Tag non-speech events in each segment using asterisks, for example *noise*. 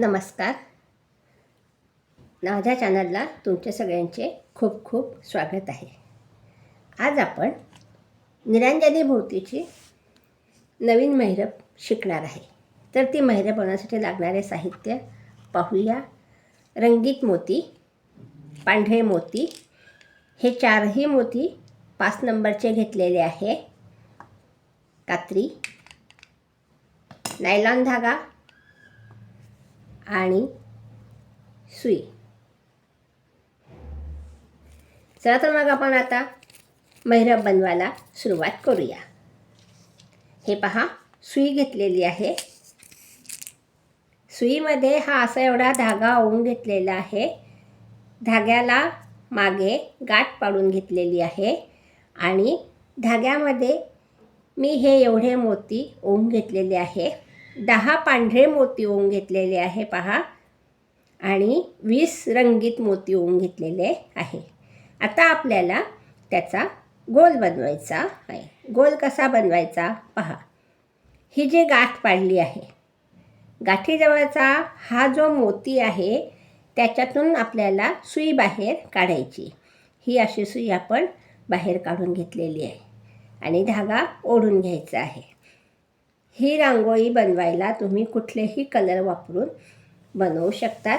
नमस्कार. माझ्या चॅनलला तुमच्या सगळ्यांचे खूप खूप स्वागत आहे. आज आपण निरांजली भोवतीची नवीन महिरप शिकणार आहे. तर ती महिरप बनवण्यासाठी लागणारे साहित्य पाहूया. रंगीत मोती पांढरे मोती. हे चारही मोती पाच नंबरचे घेतलेले आहे. कात्री नायलॉन धागा आणि सुई. चला तर मग आपण आता मैरब बनवायला सुरुवात करूया. हे पहा सुई घेतलेली आहे. सुईमध्ये हा असा एवढा धागा ओवून घेतलेला आहे. धाग्याला मागे गाठ पाडून घेतलेली आहे. आणि धाग्यामध्ये मी हे एवढे मोती ओवून घेतलेले आहे. दहा पांढरे मोती ओवून घेतलेले आहे पहा. आणि वीस रंगीत मोती ओवून घेतलेले आहे. आता आपल्याला त्याचा गोल बनवायचा आहे. गोल कसा बनवायचा पहा. ही जी गाठ पाडली आहे गाठीजवळचा हा जो मोती आहे त्याच्यातून आपल्याला सुई बाहेर काढायची. ही अशी सुई आपण बाहेर काढून घेतलेली आहे. आणि धागा ओढून घ्यायचा आहे. ही रांगोळी बनवायला तुम्ही कुठलेही कलर वापरून बनवू शकतात.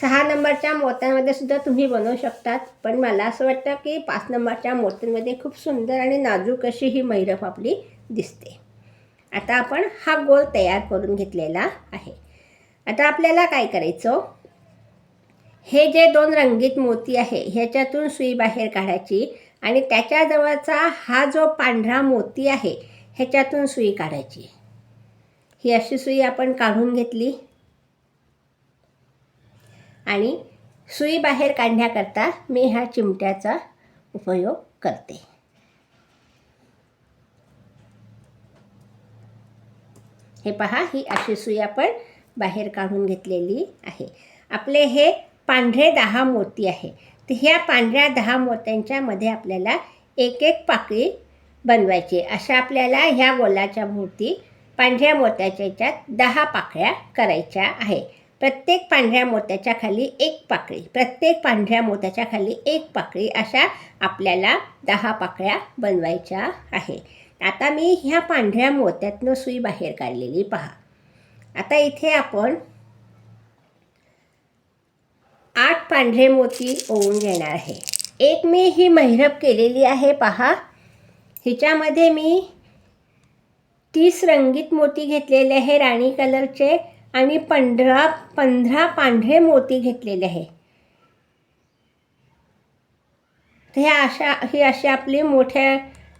सहा नंबरच्या मोत्यांमध्ये सुद्धा तुम्ही बनवू शकतात. पण मला असं वाटतं की पाच नंबरच्या मोत्यांमध्ये खूप सुंदर आणि नाजूक अशी ही मैरप आपली दिसते. आता आपण हा गोल तयार करून घेतलेला आहे. आता आपल्याला काय करायचं? हे जे दोन रंगीत मोती आहे ह्याच्यातून सुई बाहेर काढायची आणि त्याच्याजवळचा हा जो पांढरा मोती आहे ह्याच्यातून सुई काढायची. ही अशी सुई आपण काढून घेतली. आणि सुई बाहेर काढण्याकरता मी ह्या चिमट्याचा उपयोग करते. हे पहा ही अशी सुई आपण बाहेर काढून घेतलेली आहे. आपले हे पांढरे दहा मोती आहे. तर ह्या पांढऱ्या दहा मोत्यांच्यामध्ये आपल्याला एक एक पाकळी बनवायची. अशा आपल्याला ह्या गोलाच्या भोवती पांढऱ्या मोत्याच्या याच्यात दहा पाकळ्या करायच्या आहे. प्रत्येक पांढऱ्या मोत्याच्या खाली एक पाकळी प्रत्येक पांढऱ्या मोत्याच्या खाली एक पाकळी अशा आपल्याला दहा पाकळ्या बनवायच्या आहे. आता मी ह्या पांढऱ्या मोत्यातनं सुई बाहेर काढलेली पहा. आता इथे आपण आठ पांढरे मोती ओवून घेणार आहे. एक मी ही महिरप केलेली आहे पहा. हिच्यामध्ये मी तीस रंगीत मोती घेतलेले आहे राणी कलरचे आणि पंधरा पंधरा पांढरे मोती घेतलेले आहे. तर ह्या अशा ही अशी आपली मोठ्या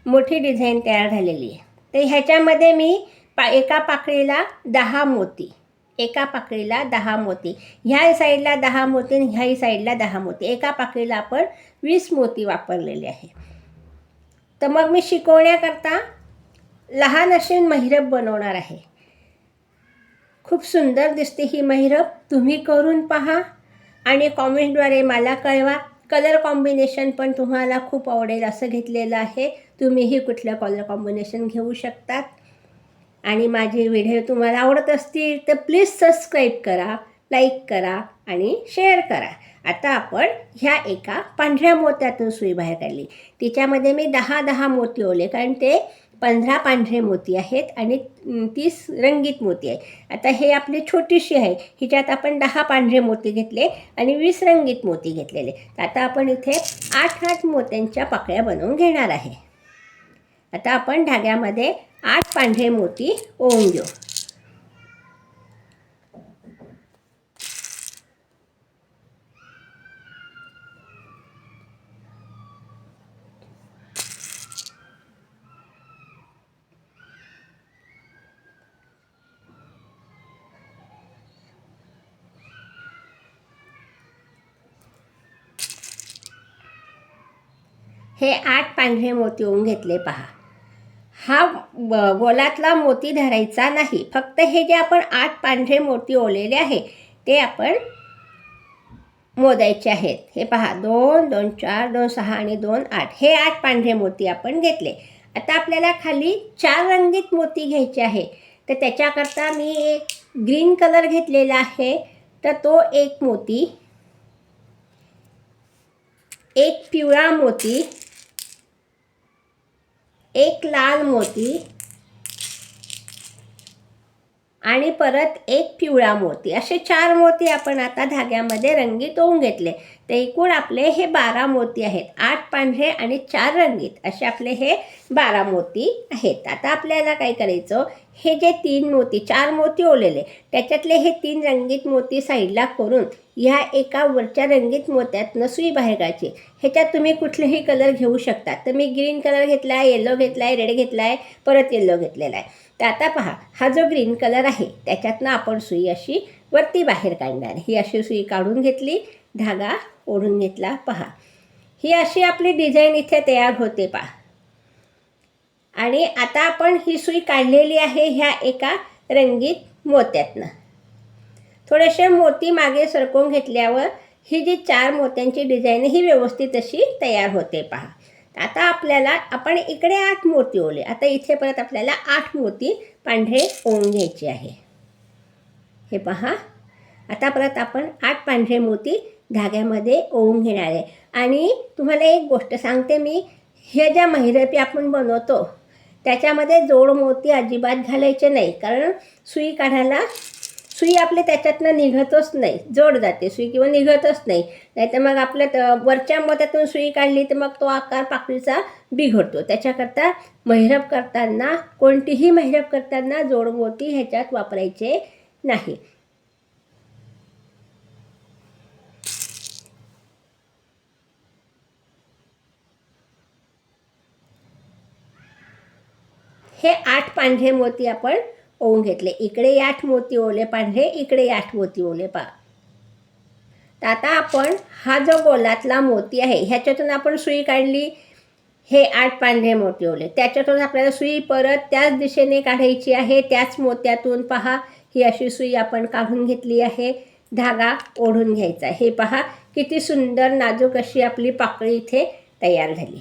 मोठी डिझाईन तयार झालेली आहे. तर ह्याच्यामध्ये मी पा एका पाकळीला दहा मोती एका पाकळीला दहा मोती. ह्या साईडला दहा मोती आणि ह्याही साईडला दहा मोती. एका पाकळीला आपण वीस मोती वापरलेले आहे. तर मग मी शिकवण्याकरता लहान अशी महिरप बनवणार आहे. खूप सुंदर दिसते ही महिरप. तुम्ही करून पहा आणि कॉमेंटद्वारे मला कळवा. कलर कॉम्बिनेशन पण तुम्हाला खूप आवडेल असं घेतलेलं आहे. तुम्हीही कुठलं कलर कॉम्बिनेशन घेऊ शकतात. आणि माझे व्हिडिओ तुम्हाला आवडत असतील तर प्लीज सबस्क्राईब करा लाईक करा आणि शेअर करा. आता आपण ह्या एका पांढऱ्या मोत्यातून सुई बाहेर काढली. तिच्यामध्ये मी दहा दहा मोती ओले कारण ते पंधरा पांढरे मोती आहेत आणि तीस रंगीत मोती आहे आता हे आपली छोटीशी आहे हिच्यात आपण दहा पांढरे मोती घेतले आणि वीस रंगीत मोती घेतलेले. आता आपण इथे आठ आठ मोत्यांच्या पाकळ्या बनवून घेणार आहे. आता आपण धाग्यामध्ये आठ पांढरे मोती ओवून घेऊ. हे आठ पांढरे मोती होऊन घेतले पहा. हा गोलातला मोती धरायचा नाही. फक्त हे जे आपण आठ पांढरे मोती ओलेले आहे ते आपण मोदायचे आहेत. हे पहा दोन दोन चार दोन सहा आणि दोन आठ. हे आठ पांढरे मोती आपण घेतले. आता आपल्याला खाली चार रंगीत मोती घ्यायचे आहे. तर त्याच्याकरता मी एक ग्रीन कलर घेतलेला आहे. तर तो एक मोती एक पिवळा मोती एक लाल मोती आणि परत एक पिवळा मोती. असे चार मोती आपण आता धाग्यामध्ये रंगीत होऊन घेतले. ते एकूण आपले हे बारा मोती आहेत. आठ पांढरे आणि चार रंगीत. असे आपले हे बारा मोती आहेत. आता आपल्याला काय करायचं? हे जे तीन मोती चार मोती ओलेले त्याच्यातले हे तीन रंगीत मोती साईडला करून ह्या एका वरच्या रंगीत मोत्यातनं सुई बाहेर काढायची ह्याच्यात तुम्ही कुठलेही कलर घेऊ शकता. तर मी ग्रीन कलर घेतला आहे येलो घेतला आहे रेड घेतला आहे परत येल्लो घेतलेला आहे. तर आता पहा हा जो ग्रीन कलर आहे त्याच्यातनं आपण सुई अशी वरती बाहेर काढणार. ही अशी सुई काढून घेतली धागा ओढून घेतला पहा. ही अशी आपली डिझाईन इथे तयार होते पहा. आणि आता आपण ही सुई काढलेली आहे ह्या एका रंगीत मोत्यातनं. थोडेसे मोती मागे सरकवून घेतल्यावर ही जी चार मोत्यांची डिझाईन ही व्यवस्थित अशी तयार होते पहा. आता आपल्याला आपण इकडे आठ मोती ओले. आता इथे परत आपल्याला आठ मोती पांढरे ओवून घ्यायचे आहे. हे पहा. आता परत आपण आठ पांढरे मोती धाग्यामध्ये ओवून घेणार आहे. आणि तुम्हाला एक गोष्ट सांगते मी. हे ज्या महिरपी आपण बनवतो त्याच्यामध्ये जोड मोती अजिबात घालायचे नाही. कारण सुई काढायला सुई आपली त्याच्यातनं निघतच नाही. जोड जाते सुई किंवा निघतच नाही. नाहीतर मग आपल्या वरच्या मोत्यातून सुई काढली तर मग तो आकार पाकळीचा बिघडतो. त्याच्याकरता महिरप करताना कोणतीही महिरप करताना जोड मोती ह्याच्यात वापरायचे नाही. हे आठ पांढरे मोती आपण ओवून घेतले. इकडे आठ मोती ओले पांढरे इकडे आठ मोती ओले पा. तर आता आपण हा जो गोलातला मोती आहे ह्याच्यातून आपण सुई काढली. हे आठ पांढरे मोती ओले. त्याच्यातून आपल्याला सुई परत त्याच दिशेने काढायची आहे. त्याच मोत्यातून पहा ही अशी सुई आपण काढून घेतली आहे. धागा ओढून घ्यायचा हे पहा किती सुंदर नाजूक अशी आपली पाकळी इथे तयार झाली.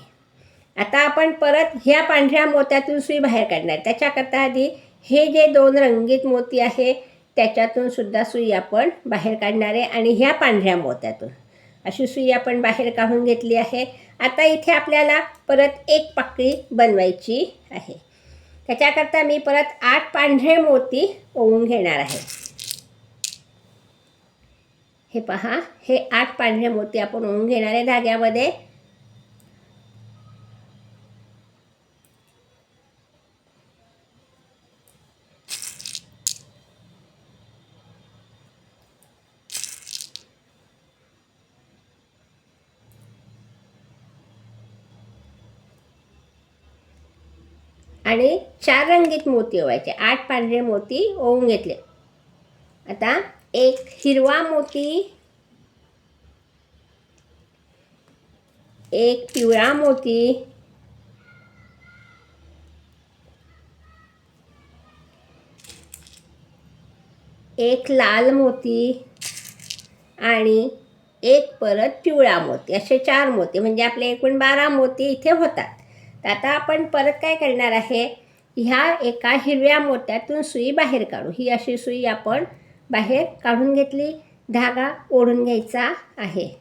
आता आपण परत ह्या पांढऱ्या मोत्यातून सुई बाहेर काढणार. त्याच्याकरता आधी हे जे दोन रंगीत मोती आहे त्याच्यातून सुद्धा सुई आपण बाहेर काढणार आहे आणि ह्या पांढऱ्या मोत्यातून. अशी सुई आपण बाहेर काढून घेतली आहे. आता इथे आपल्याला परत एक पाकळी बनवायची आहे. त्याच्याकरता मी परत आठ पांढरे मोती ओवून घेणार आहे. हे पहा हे आठ पांढरे मोती आपण ओवून घेणार आहे धाग्यामध्ये. आणि चार रंगीत मोती ओवायचे. आठ पांढरे मोती ओवून घेतले. आता एक हिरवा मोती एक पिवळा मोती एक लाल मोती आणि एक परत पिवळा मोती. असे चार मोती. म्हणजे आपले एकूण बारा मोती इथे होतात. तर आता आपण परत काय करणार आहे? ह्या एका हिरव्या मोत्यातून सुई बाहेर काढू. ही अशी सुई आपण बाहेर काढून घेतली. धागा ओढून घ्यायचा आहे.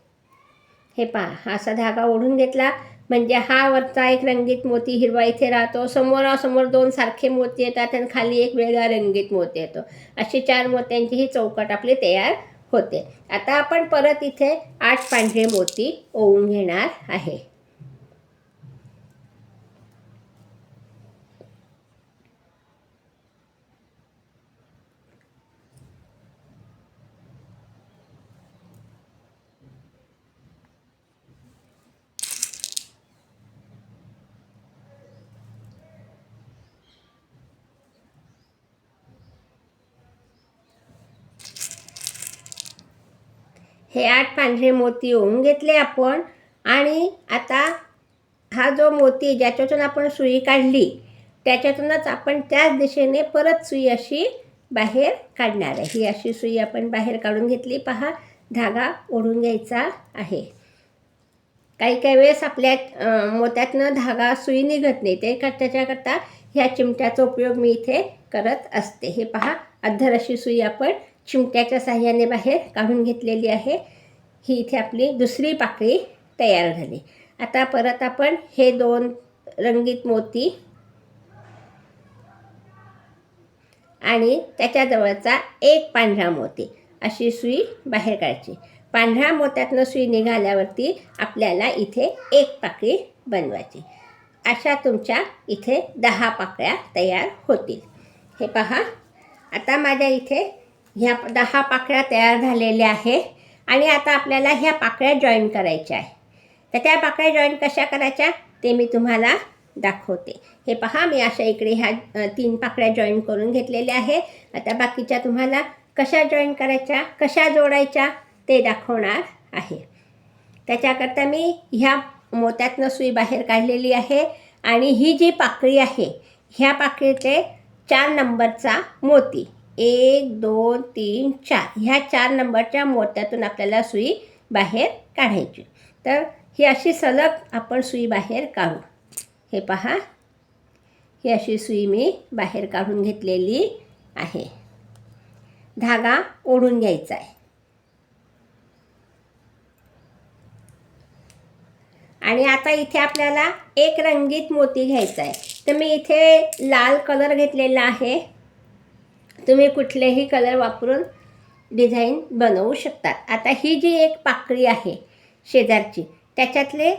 हे पहा हा असा धागा ओढून घेतला. म्हणजे हा वरचा एक रंगीत मोती हिरवा इथे राहतो. समोरासमोर दोन सारखे मोती येतात आणि खाली एक वेगळा रंगीत मोती येतो. अशी चार मोत्यांची ही चौकट आपली तयार होते. आता आपण परत इथे आठ पांढरे मोती ओवून घेणार आहे. हे आठ पांढरे मोती ओवून घेतले आपण. आणि आता हा जो मोती ज्याच्यातून आपण सुई काढली त्याच्यातूनच आपण त्याच दिशेने परत सुई अशी बाहेर काढणार आहे. ही अशी सुई आपण बाहेर काढून घेतली. पहा धागा ओढून घ्यायचा आहे. काही काही वेळेस आपल्या मोत्यातनं धागा सुई निघत नाही. ते का त्याच्याकरता ह्या चिमट्याचा उपयोग मी इथे करत असते. हे पहा अद्धर अशी सुई आपण चिमट्याच्या साह्याने बाहेर काढून घेतलेली आहे. ही इथे आपली दुसरी पाकळी तयार झाली. आता परत आपण हे दोन रंगीत मोती आणि त्याच्याजवळचा एक पांढरा मोती अशी सुई बाहेर काढायची. पांढऱ्या मोत्यातनं सुई निघाल्यावरती आपल्याला इथे एक पाकळी बनवायची. अशा तुमच्या इथे दहा पाकळ्या तयार होतील. हे पहा. आता माझ्या इथे ह्या दहा पाकळ्या तयार झालेल्या आहे आणि आता आपल्याला ह्या पाकळ्या जॉईन करायच्या आहे तर त्या पाकळ्या जॉईन कशा करायच्या? ते मी तुम्हाला दाखवते. हे पहा मी अशा इकडे ह्या तीन पाकळ्या जॉईन करून घेतलेल्या आहे आता बाकीच्या तुम्हाला कशा जॉईन करायच्या कशा जोडायच्या ते दाखवणार आहे. त्याच्याकरता मी ह्या मोत्यातनं सुई बाहेर काढलेली आहे आणि ही जी पाकळी आहे ह्या पाकळीचे चार नंबरचा मोती. एक दोन तीन चार. ह्या चार नंबरच्या मोत्यातून आपल्याला सुई बाहेर काढायची. तर ही अशी सलग आपण सुई बाहेर काढू. हे पहा. ही अशी सुई मी बाहेर काढून घेतलेली आहे. धागा ओढून घ्यायचा आहे. आणि आता इथे आपल्याला एक रंगीत मोती घ्यायचा आहे. तर मी इथे लाल कलर घेतलेला आहे. तुम्ही कुठलेही कलर वापरून डिझाईन बनवू शकतात आता ही जी एक पाकळी आहे शेजारची त्याच्यातले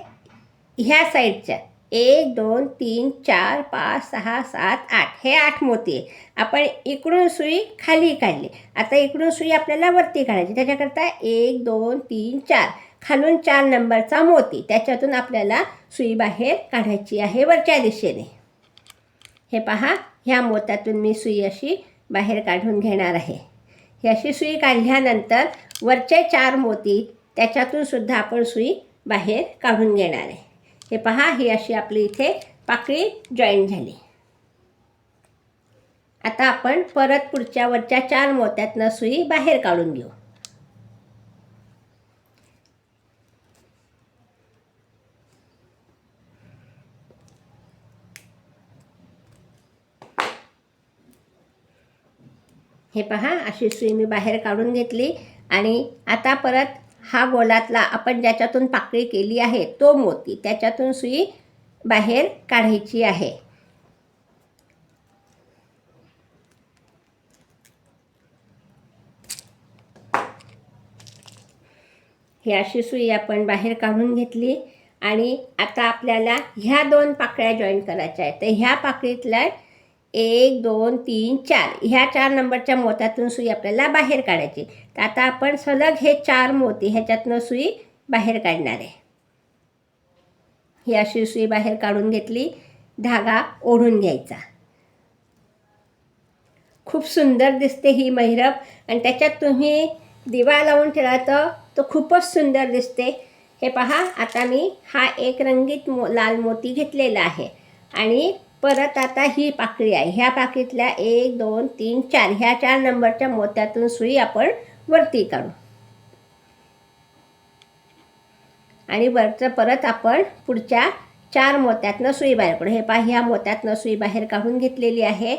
ह्या साईडच्या एक दोन तीन चार पाच सहा सात आठ हे आठ मोती आहे. आपण इकडून सुई खाली काढली. आता इकडून सुई आपल्याला वरती काढायची. त्याच्याकरता एक दोन तीन चार. खालून चार नंबरचा मोती. त्याच्यातून आपल्याला सुई बाहेर काढायची आहे वरच्या दिशेने. हे पहा ह्या मोत्यातून मी सुई अशी बाहेर काढून घेणार आहे. ही अशी सुई काढल्यानंतर वरचे चार मोती त्याच्यातून सुद्धा आपण सुई बाहेर काढून घेणार आहे. हे पहा ही अशी आपली इथे पाकळी जॉईन झाली. आता आपण परत पुढच्या वरच्या चार मोत्यातनं सुई बाहेर काढून घेऊ. हे पहा अशी सुई मी बाहेर काढून घेतली आणि आता परत हा गोलातला आपण ज्याच्यातून पाकळी केली आहे तो मोती त्याच्यातून सुई बाहेर काढायची आहे. ही अशी सुई आपण बाहेर काढून घेतली आणि आता आपल्याला ह्या दोन पाकळ्या जॉईन करायच्या आहेत. तर ह्या पाकळीतल्या एक दोन तीन चार. ह्या चार नंबरच्या मोत्यातून सुई आपल्याला बाहेर काढायची. तर आता आपण सलग हे चार मोती ह्याच्यातनं सुई बाहेर काढणार आहे. ही अशी सुई बाहेर काढून घेतली. धागा ओढून घ्यायचा. खूप सुंदर दिसते ही महिरप. आणि त्याच्यात तुम्ही दिवा लावून ठेवला तर तो खूपच सुंदर दिसते. हे पहा आता मी हा एक रंगीत मो लाल मोती घेतलेला आहे. आणि परत आता ही पाकळी आहे. ह्या पाकळीतल्या एक दोन तीन चार ह्या चार नंबरच्या मोत्यातून सुई आपण वरती काढू. आणि वरचं परत आपण पुढच्या चार मोत्यातनं सुई बाहेर काढू. हे पहा ह्या मोत्यातनं सुई बाहेर काढून घेतलेली आहे.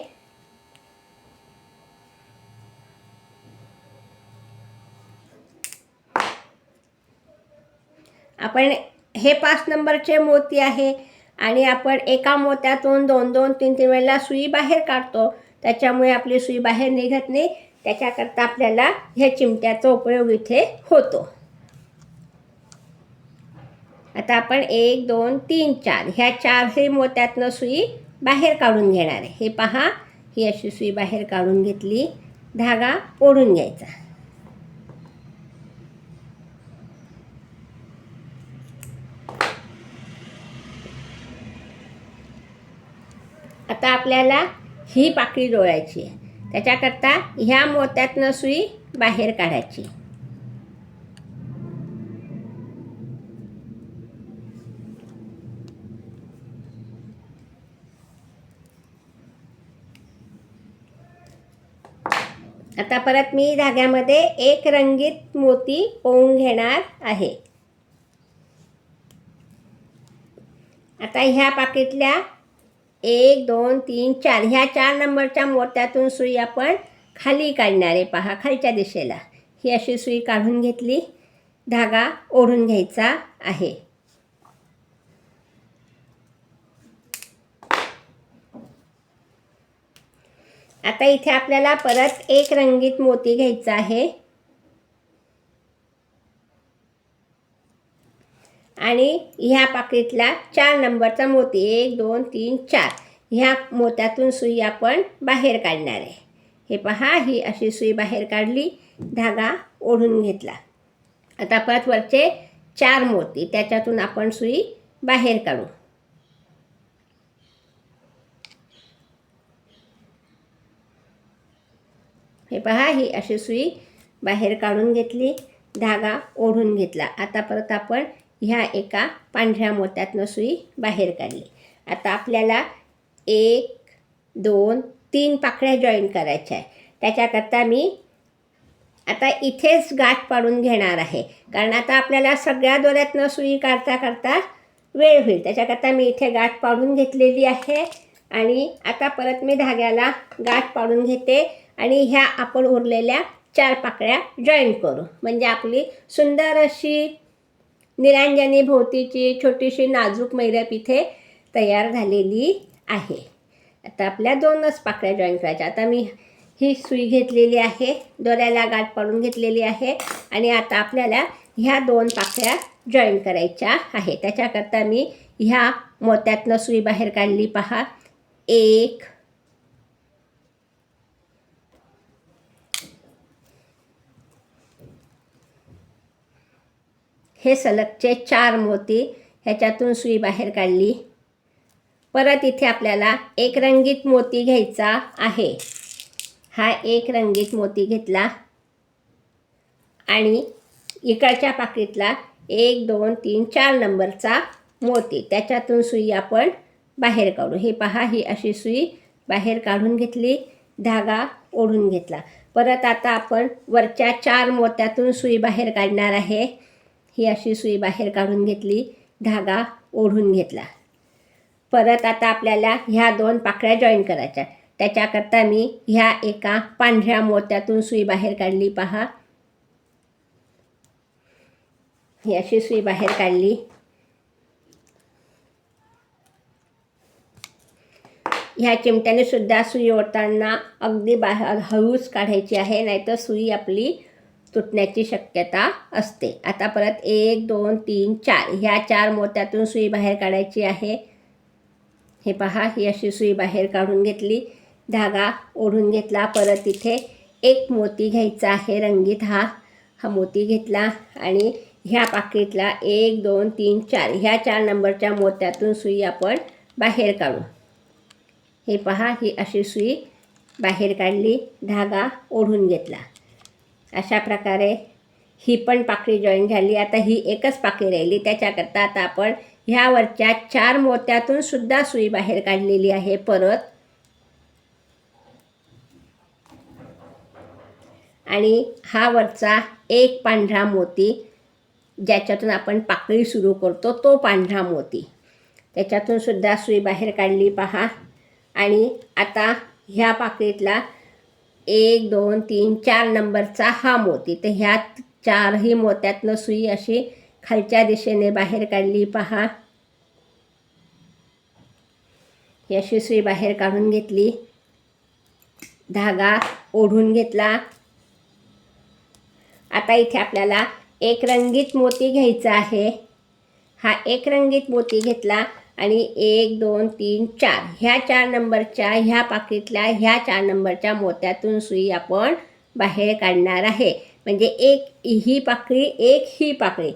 आपण हे पाच नंबरचे मोती आहे. आणि आपण एका मोत्यातून दोन दोन तीन तीन वेळेला सुई बाहेर काढतो. त्याच्यामुळे आपली सुई बाहेर निघत नाही. त्याच्याकरता आपल्याला ह्या चिमट्याचा उपयोग इथे होतो. आता आपण एक दोन तीन चार. ह्या चारही मोत्यातनं सुई बाहेर काढून घेणार आहे. हे पहा ही अशी सुई बाहेर काढून घेतली. धागा ओढून घ्यायचा. आता आपल्याला ही पाकळी डोळायची आहे. त्याच्याकरता ह्या मोत्यातनं सुई बाहेर काढायची. आता परत मी धाग्यामध्ये एक रंगीत मोती ओवून घेणार आहे. आता ह्या पाकिटल्या एक दोन तीन चार. ह्या चार नंबरच्या मोत्यातून सुई आपण खाली काढणारे पहा खालच्या दिशेला. ही अशी सुई काढून घेतली. धागा ओढून घ्यायचा आहे. आता इथे आपल्याला परत एक रंगीत मोती घ्यायचा आहे. आणि ह्या पाकिटला चार नंबरचा मोती. एक दोन तीन चार. ह्या मोत्यातून सुई आपण बाहेर काढणार आहे. हे पहा ही अशी सुई बाहेर काढली धागा ओढून घेतला. आता परत वरचे चार मोती. त्याच्यातून आपण सुई बाहेर काढू. हे पहा ही अशी सुई बाहेर काढून घेतली धागा ओढून घेतला. आता परत आपण ह्या एका पांढऱ्या मोत्यातनं सुई बाहेर काढली. आता आपल्याला एक दोन तीन पाकळ्या जॉईन करायच्या आहे त्याच्याकरता मी आता इथेच गाठ पाडून घेणार आहे. कारण आता आपल्याला सगळ्या दोऱ्यातनं सुई काढता काढता वेळ होईल. त्याच्याकरता मी इथे गाठ पाडून घेतलेली आहे. आणि आता परत मी धाग्याला गाठ पाडून घेते आणि ह्या आपण उरलेल्या चार पाकळ्या जॉईन करू. म्हणजे आपली सुंदर अशी निरांजनी भोवतीची छोटीशी नाजूक मैरप इथे तयार झालेली आहे. आता आपल्या दोनच पाकळ्या जॉईन करायच्या. आता मी ही सुई घेतलेली आहे. दोऱ्याला गाठ पाडून घेतलेली आहे. आणि आता आपल्याला ह्या दोन पाकळ्या जॉईन करायच्या आहे त्याच्याकरता मी ह्या मोत्यातनं सुई बाहेर काढली पहा. एक हे सलगचे चार मोती ह्याच्यातून सुई बाहेर काढली. परत इथे आपल्याला एक रंगीत मोती घ्यायचा आहे. हा एक रंगीत मोती घेतला. आणि इकडच्या पाकिटला एक दोन तीन चार नंबरचा मोती. त्याच्यातून सुई आपण बाहेर काढू. हे पहा ही अशी सुई बाहेर काढून घेतली धागा ओढून घेतला. परत आता आपण वरच्या चार मोत्यातून सुई बाहेर काढणार आहे. ही अशी सुई बाहेर काढून घेतली धागा ओढून घेतला. परत आता आपल्याला ह्या दोन पाकळ्या जॉईन करायच्या. त्याच्याकरता मी ह्या एका पांढऱ्या मोत्यातून सुई बाहेर काढली पहा. ही अशी सुई बाहेर काढली. ह्या चिमट्याने सुद्धा सुई ओढताना अगदी बाहेर हळूच काढायची आहे नाहीतर सुई आपली तुटण्याची शक्यता असते. आता परत एक दोन तीन चार. ह्या चार मोत्यातून सुई बाहेर काढायची आहे. हे पहा ही अशी सुई बाहेर काढून घेतली. धागा ओढून घेतला. परत इथे एक मोती घ्यायचा आहे रंगीत हा. हा मोती घेतला आणि ह्या पाकिटला एक दोन तीन चार. ह्या चार नंबरच्या मोत्यातून सुई आपण बाहेर काढू. हे पहा ही अशी सुई बाहेर काढली. धागा ओढून घेतला. अशा प्रकारे ही पण पाकळी जॉईन झाली. आता ही एकच पाकळी राहिली. त्याच्याकरता आता आपण ह्यावरच्या चार मोत्यातून सुद्धा सुई बाहेर काढलेली आहे. परत आणि हा वरचा एक पांढरा मोती ज्याच्यातून आपण पाकळी सुरू करतो तो पांढरा मोती. त्याच्यातून सुद्धा सुई बाहेर काढली पहा. आणि आता ह्या पाकळीतला एक दोन तीन चार नंबरचा हा मोती. तर ह्यात चारही मोत्यातनं सुई अशी खालच्या दिशेने बाहेर काढली. पहा. ही अशी सुई बाहेर काढून घेतली. धागा ओढून घेतला. आता इथे आपल्याला एक रंगीत मोती घ्यायचा आहे. हा एक रंगीत मोती घेतला. आणि एक दोन तीन चार. ह्या चार नंबरच्या ह्या पाकिटल्या ह्या चार नंबरच्या मोत्यातून सुई आपण बाहेर काढणार आहे. म्हणजे एक ही पाकळी एक ही पाकळी.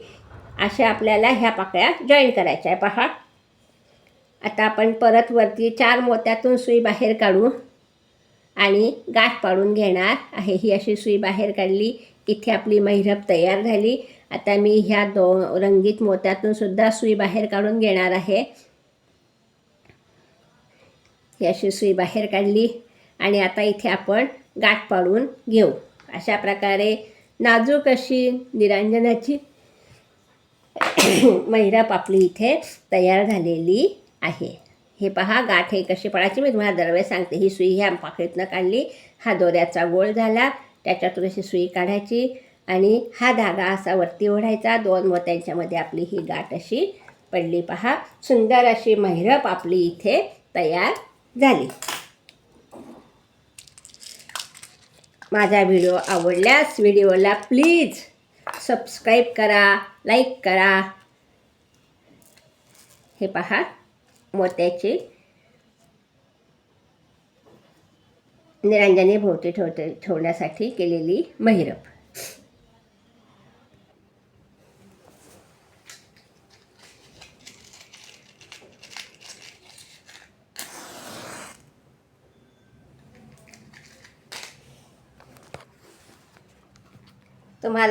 अशा आपल्याला ह्या पाकळ्या जॉईन करायच्या आहे. पहा. आता आपण परत वरती चार मोत्यातून सुई बाहेर काढू. आणि गाठ पाडून घेणार आहे. ही अशी सुई बाहेर काढली. इथे आपली महिरप तयार झाली. आता मी ह्या दो रंगीत मोत्यातून सुद्धा सुई बाहेर काढून घेणार आहे. ही अशी सुई बाहेर काढली आणि आता इथे आपण गाठ पाडून घेऊ. अशा प्रकारे नाजूक अशी निरांजनाची *coughs* महिरप आपली इथे तयार झालेली आहे. हे पहा गाठ हे कशी पडायची मी तुम्हाला दरवेळेस सांगते ही सुई ह्या पाकळीतनं काढली. हा दोऱ्याचा गोळ झाला त्याच्यातून अशी सुई काढायची आणि हा धागा असा वरती ओढायचा. दोन मोत्यांच्यामध्ये आपली ही गाठ अशी पडली. पहा सुंदर अशी महिरप आपली इथे तयार झाली. माझा व्हिडिओ आवडल्यास व्हिडिओला प्लीज सबस्क्राईब करा लाईक करा. हे पहा मोत्याचे निरांजने भोवती ठेवते ठेवण्यासाठी केलेली महिरप.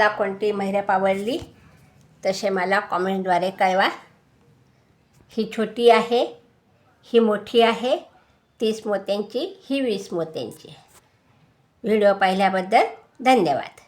तुम्हाला कोणती महिरप आवडली तसे मला कॉमेंटद्वारे कळवा. ही छोटी आहे ही मोठी आहे तीस मोत्यांची ही वीस मोत्यांची व्हिडिओ पाहिल्याबद्दल धन्यवाद.